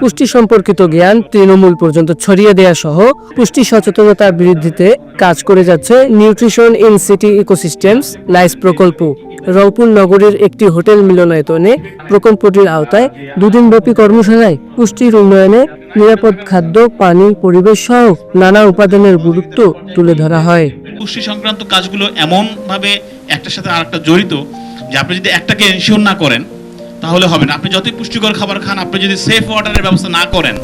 পুষ্টি সম্পর্কিত জ্ঞান তৃণমূল পর্যন্ত ছড়িয়ে দেওয়া সহ পুষ্টি সচেতনতা বৃদ্ধিতে কাজ করে যাচ্ছে nutrition in city ecosystems NICE প্রকল্প। রংপুর নগরের একটি হোটেল মিলনায়তনে প্রকল্পটির আওতায় দুদিনব্যাপী কর্মশালায় পুষ্টির উন্নয়নে নিরাপদ খাদ্য, পানি, পরিবেশ সহ নানা উপাদানের গুরুত্ব তুলে ধরা হয়। পুষ্টি সংক্রান্ত কাজগুলো এমনভাবে একটার সাথে আরেকটা জড়িত যে আপনি যদি একটাকে এনশিওর না করেন তাহলে হবে না। আপনি যতই পুষ্টিকর খাবার খান আপনি যদি সেফ ওয়াটারের ব্যবস্থা না করেন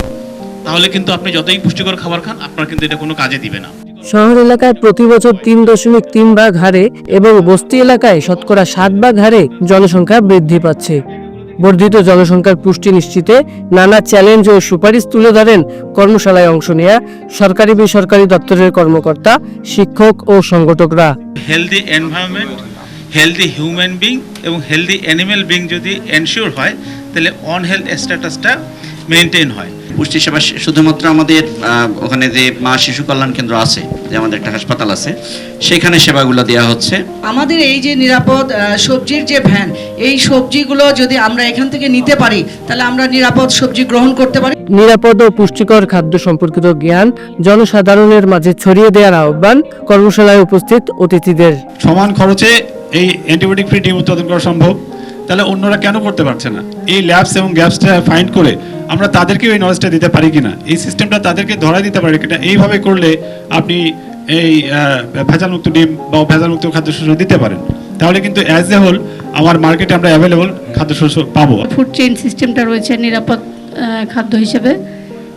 তাহলে কিন্তু আপনি যতই পুষ্টিকর খাবার খান আপনার কিন্তু এটা কোনো কাজে দিবে না। শহর এলাকায় প্রতি বছর তিন দশমিক তিন ভাগ হারে এবং বস্তি এলাকায় শতকরা সাত ভাগ হারে জনসংখ্যা বৃদ্ধি পাচ্ছে। বর্ধিত জনসংখ্যার পুষ্টি নিশ্চিতে নানা চ্যালেঞ্জ ও সুপারিশ তুলে ধরেন কর্মশালায় অংশ নেয়া সরকারি বেসরকারি দপ্তরের কর্মকর্তা শিক্ষক ও সংগঠকরা। Healthy environment healthy human being এবং হেলদি অ্যানিম্যাল বিং যদি এনশিওর হয় তাহলে অন হেলথ স্ট্যাটাসটা মেনটেন হয়। পুষ্টি সেবা শুধুমাত্র আমাদের ওখানে যে মা শিশু কল্যাণ কেন্দ্র আছে যে আমাদের একটা হাসপাতাল আছে সেখানে সেবাগুলো দেওয়া হচ্ছে। আমাদের এই যে নিরাপদ সবজির যে ভ্যান এই সবজিগুলো যদি আমরা এখান থেকে নিতে পারি তাহলে আমরা নিরাপদ সবজি গ্রহণ করতে পারি। নিরাপদ ও পুষ্টিকর খাদ্য সম্পর্কিত জ্ঞান জনসাধারণের মাঝে ছড়িয়ে দেওয়ার আহ্বান কর্মশালায় উপস্থিত অতিথিদের। সমান খরচে এই অ্যান্টিবায়োটিক ফ্রি ডিম উৎপাদন করা সম্ভব? তাহলে অন্যরা কেন করতে পারছে না? এই ল্যাবস এবং গ্যাপসটা ফাইন্ড করে আমরা তাদেরকেও এই নলেজটা দিতে পারি কিনা? এই সিস্টেমটা তাদেরকে ধরা দিতে পারি কিনা? এইভাবে করলে আপনি এই ভেজালমুক্ত ডিম বা ভেজালমুক্ত খাদ্যশস্য দিতে পারেন। তাহলে কিন্তু অ্যাজ এ হোল আমার মার্কেটে আমরা অ্যাভেলেবল খাদ্যশস্য পাবো। ফুড চেইন সিস্টেমটা রয়েছে নিরাপদ খাদ্য হিসেবে।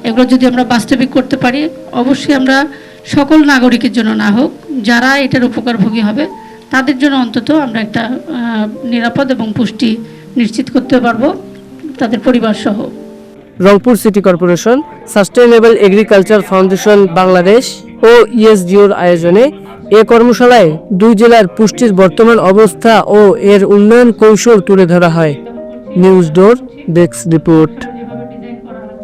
এগুলো যদি আমরা বাস্তবিক করতে পারি, অবশ্যই আমরা সকল নাগরিকের জন্য না হোক, যারা এটার উপকারভোগী হবে তাদের জন্য অন্তত আমরা একটা নিরাপদ এবং পুষ্টি নিশ্চিত করতে পারব, তাদের পরিবার সহ। Rangpur city corporation sustainable agriculture foundation Bangladesh ও ইএসডিওর আয়োজনে এ কর্মশালায় দুই জেলার পুষ্টির বর্তমান অবস্থা ও এর উন্নয়ন কৌশল তুলে ধরা হয়। News door, desk report.